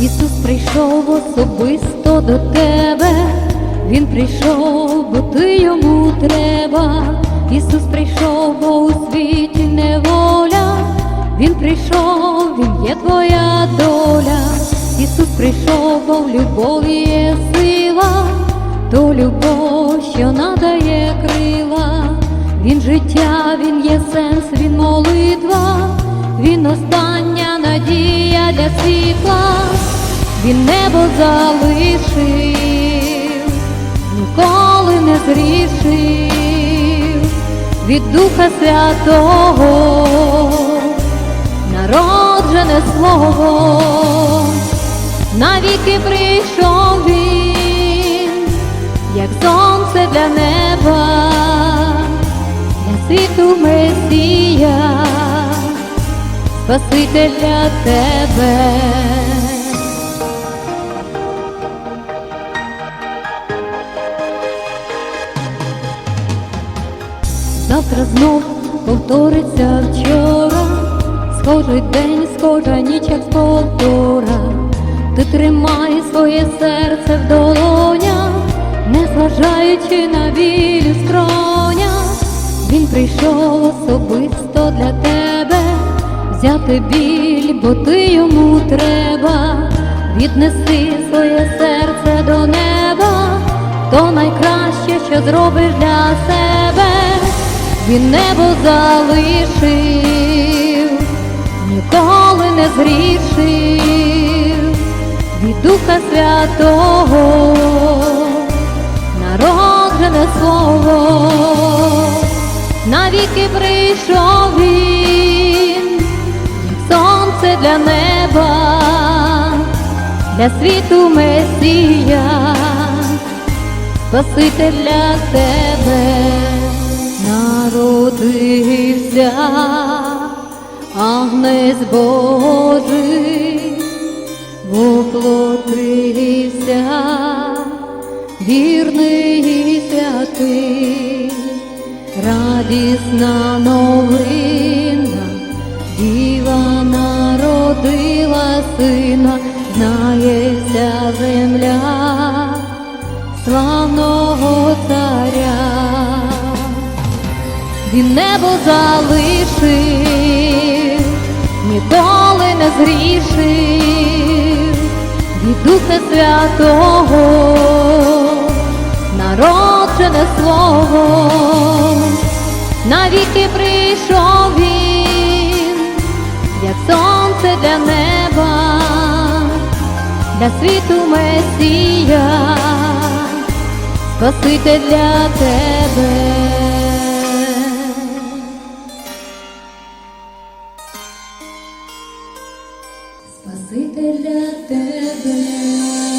Ісус прийшов особисто до тебе, Він прийшов, бо ти йому треба. Ісус прийшов, бо у світі неволя, Він прийшов, Він є твоя доля. Ісус прийшов, бо в любові є сила, то любов, що надає крила. Він життя, він є сенс, він молитва, він остання надія для світла, він небо залишив, ніколи не зрішив. Від Духа Святого, народжене слово, навіки прийшов Спаситель для тебе. Завтра знов повториться вчора, схожий день, схожа ніч, як повтора. Ти тримай своє серце в долонях, не зважаючи на біль у скронях. Він прийшов особисто для тебе, взяти біль, бо ти йому треба, віднеси своє серце до неба, то найкраще, що зробиш для себе, він небо залишив, ніколи не згрішив від Духа Святого, народжене слово. Навіки прийшов він, для світу Месія, Спаситель для тебе. Народився, Агнець Божий, воплотився, вірний і святий. Радісна новина, діва народила сина, знається земля славного царя, він небо залишив, ніколи не зрішив. Від Духа Святого народжене слово, навіки прийшов для світу Месія, Спаситель для тебе. Спаситель для тебе.